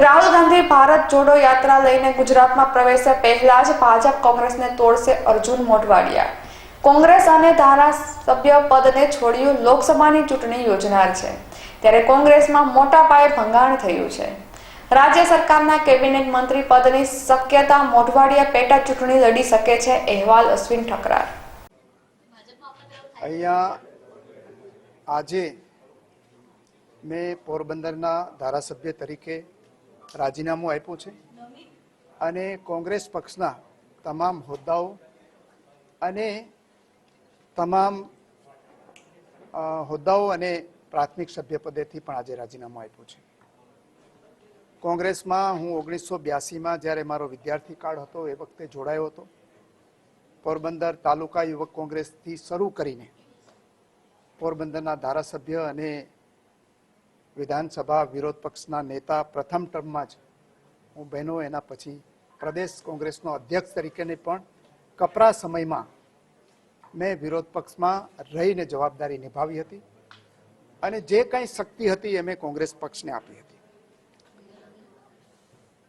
રાહુલ ગાંધી ભારત જોડો યાત્રા લઈને ગુજરાતમાં પ્રવેશે પહેલા જ ભાજપ કોંગ્રેસને તોડશે અર્જુન મોઢવાડિયા. કોંગ્રેસ અને ધારાસભ્ય પદને છોડ્યું લોકસભાની ચૂંટણી યોજનાર છે. ત્યારે કોંગ્રેસમાં મોટા પાયે ભંગાણ થયું છે. રાજ્ય સરકારના કેબિનેટ મંત્રી પદની શક્યતા મોઢવાડિયા પેટા ચૂંટણી લડી શકે છે અહેવાલ અશ્વિન ઠકરાર. અહીંયા આજે મેં પોરબંદરના ધારાસભ્ય તરીકે રાજીનામું આપ્યું છે. અને કોંગ્રેસ પક્ષના તમામ હોદ્દાઓ અને તમામ હોદ્દાઓ અને પ્રાથમિક સભ્યપદેથી પણ આજે રાજીનામું આપ્યું છે. કોંગ્રેસમાં હું ઓગણીસો બ્યાસીમાં જ્યારે મારો વિદ્યાર્થી કાળ હતો એ વખતે જોડાયો હતો. પોરબંદર તાલુકા યુવક કોંગ્રેસથી શરૂ કરીને પોરબંદરના ધારાસભ્ય અને વિધાનસભા વિરોધ પક્ષના નેતા પ્રથમ ટર્મમાં જ હું બહેનો એના પછી પ્રદેશ કોંગ્રેસનો અધ્યક્ષ તરીકેની પણ કપરા સમયમાં મેં વિરોધ પક્ષમાં રહીને જવાબદારી નિભાવી હતી અને જે કંઈ શક્તિ હતી એ મેં કોંગ્રેસ પક્ષને આપી હતી.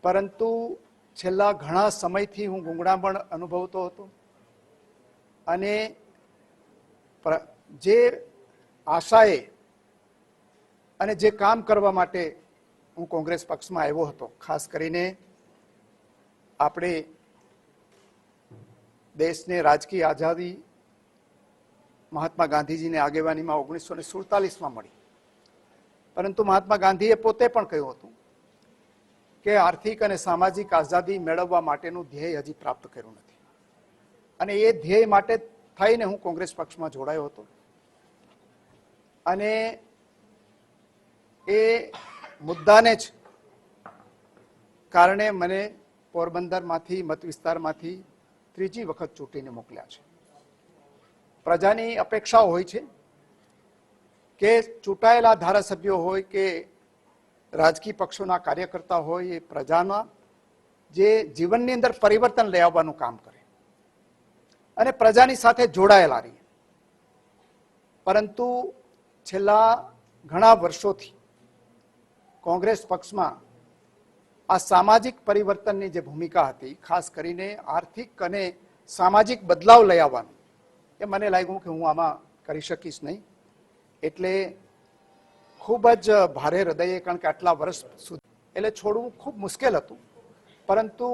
પરંતુ છેલ્લા ઘણા સમયથી હું ગુંગળામણ અનુભવતો હતો અને જે આશાએ અને જે કામ કરવા માટે હું કોંગ્રેસ પક્ષમાં આવ્યો હતો, ખાસ કરીને આપણે દેશને રાજકીય આઝાદી મહાત્મા ગાંધીજીની આગેવાનીમાં ઓગણીસો ને સુડતાલીસમાં મળી. પરંતુ મહાત્મા ગાંધીએ પોતે પણ કહ્યું હતું કે આર્થિક અને સામાજિક આઝાદી મેળવવા માટેનું ધ્યેય હજી પ્રાપ્ત કર્યું નથી. અને એ ધ્યેય માટે થઈને હું કોંગ્રેસ પક્ષમાં જોડાયો હતો. અને એ મુદ્દાને જ કારણે મને પોરબંદરમાંથી, મત વિસ્તારમાંથી ત્રીજી વખત ચૂંટીને મોકલ્યા છે. પ્રજાની અપેક્ષાઓ હોય છે કે ચૂંટાયેલા ધારાસભ્યો હોય કે રાજકીય પક્ષોના કાર્યકર્તા હોય, એ પ્રજાના જે જીવનની અંદર પરિવર્તન લઈ આવવાનું કામ કરે. અને પ્રજાની સાથે જોડાયેલા રહીએ. પરંતુ છેલ્લા ઘણા વર્ષોથી કોંગ્રેસ પક્ષમાં આ સામાજિક પરિવર્તનની જે ભૂમિકા હતી, ખાસ કરીને આર્થિક અને સામાજિક બદલાવ લઈ આવવાનું, એ મને લાગ્યું કે હું આમાં કરી શકીશ નહીં. એટલે ખૂબ જ ભારે હૃદયે, કારણ કે આટલા વર્ષ સુધી, એટલે છોડવું ખૂબ મુશ્કેલ હતું. પરંતુ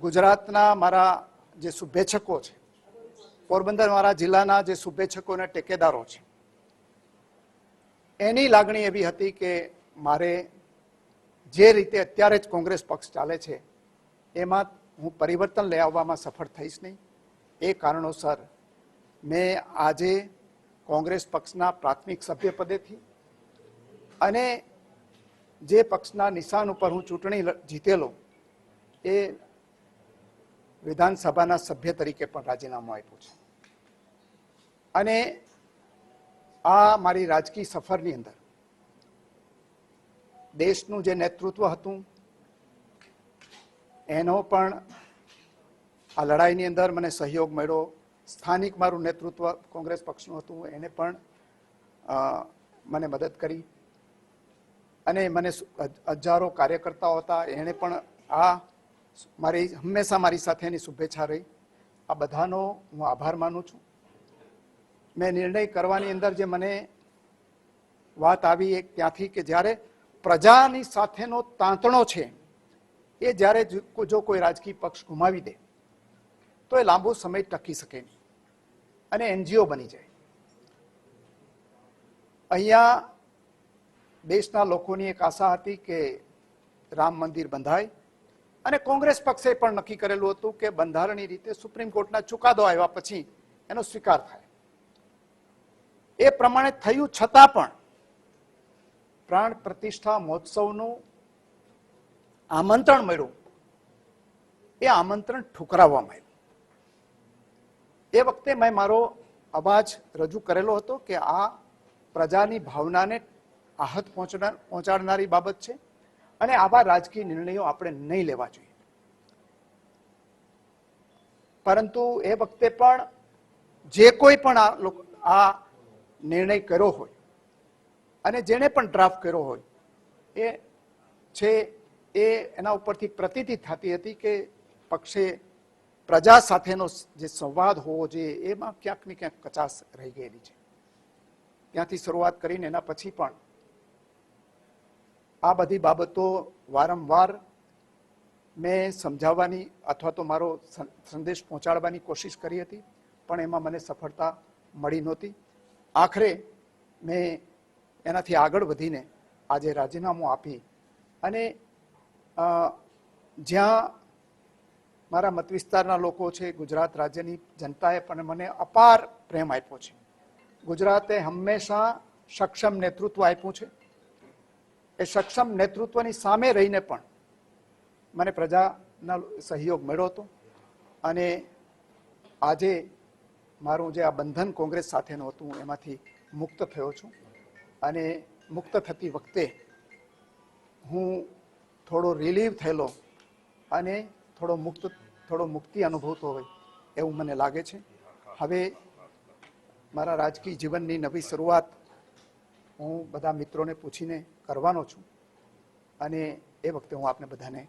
ગુજરાતના મારા જે શુભેચ્છકો છે, પોરબંદર મારા જિલ્લાના જે શુભેચ્છકો અને ટેકેદારો છે, એની લાગણી એવી હતી કે મારે જે રીતે અત્યારે જ કોંગ્રેસ પક્ષ ચાલે છે, એમાં હું પરિવર્તન લઈ આવવામાં સફળ થઈશ નહીં. એ કારણોસર મેં આજે કોંગ્રેસ પક્ષના પ્રાથમિક સભ્ય પદેથી અને જે પક્ષના નિશાન ઉપર હું ચૂંટણી જીતેલો, એ વિધાનસભાના સભ્ય તરીકે પણ રાજીનામું આપ્યું છે. અને આ મારી રાજકીય સફરની અંદર દેશનું જે નેતૃત્વ હતું, એનો પણ આ લડાઈની અંદર મને સહયોગ મળ્યો. સ્થાનિક મારું નેતૃત્વ કોંગ્રેસ પક્ષનું હતું, એને પણ મને મદદ કરી. અને મને હજારો કાર્યકર્તાઓ હતા, એણે પણ આ મારી, હંમેશા મારી સાથે એની શુભેચ્છા રહી. આ બધાનો હું આભાર માનું છું. મેં નિર્ણય કરવાની અંદર જે મને વાત આવી એક ત્યાંથી કે જ્યારે પ્રજાની સાથેનો તાંતણો છે, એ જ્યારે જો- કોઈ રાજકીય પક્ષ ગુમાવી દે, તો એ લાંબો સમય ટકી શકે નહીં અને એનજીઓ બની જાય. અહીંયા દેશના લોકોની એક આશા હતી કે રામ મંદિર બંધાય અને કોંગ્રેસ પક્ષે પણ નક્કી કરેલું હતું કે બંધારણીય રીતે સુપ્રીમ કોર્ટના ચુકાદો આવ્યા પછી એનો સ્વીકાર થાય. એ પ્રમાણે થયું છતાં પણ પ્રાણ પ્રતિષ્ઠા મહોત્સવનું આમંત્રણ મળ્યું. એ આમંત્રણ ઠુકરાવવામાં આવ્યું એ વખતે મેં મારો અવાજ રજૂ કરેલો હતો કે આ પ્રજાની ભાવનાને આહત પહોંચનાર પહોંચાડનારી બાબત છે અને આવા રાજકીય નિર્ણયો આપણે નહીં લેવા જોઈએ. પરંતુ એ વખતે પણ જે કોઈ પણ આ નિર્ણય કર્યો હોય અને જેણે પણ ડ્રાફ્ટ કર્યો હોય, એ છે, એ એના ઉપરથી પ્રતીતિ થતી હતી કે પક્ષે પ્રજા સાથેનો જે સંવાદ હોવો જોઈએ, એમાં ક્યાંક ને ક્યાંક કચાશ રહી ગયેલી છે. ત્યાંથી શરૂઆત કરીને એના પછી પણ આ બધી બાબતો વારંવાર મેં સમજાવવાની અથવા તો મારો સંદેશ પહોંચાડવાની કોશિશ કરી હતી, પણ એમાં મને સફળતા મળી નહોતી. આખરે મેં એનાથી આગળ વધીને આજે રાજીનામું આપી અને જ્યાં મારા મત વિસ્તારના લોકો છે, ગુજરાત રાજ્યની જનતાએ પણ મને અપાર પ્રેમ આપ્યો છે. ગુજરાતે હંમેશા સક્ષમ નેતૃત્વ આપ્યું છે. એ સક્ષમ નેતૃત્વની સામે રહીને પણ મને પ્રજાના સહયોગ મળ્યો હતો અને આજે મારું જે આ બંધન કોંગ્રેસ સાથેનું હતું, એમાંથી મુક્ત થયો છું. અને મુક્ત થતી વખતે હું થોડો રિલીવ થયેલો અને થોડો મુક્ત, થોડો મુક્તિ અનુભવતો હોય એવું મને લાગે છે. હવે મારા રાજકીય જીવનની નવી શરૂઆત હું બધા મિત્રોને પૂછીને કરવાનો છું અને એ વખતે હું આપને બધાને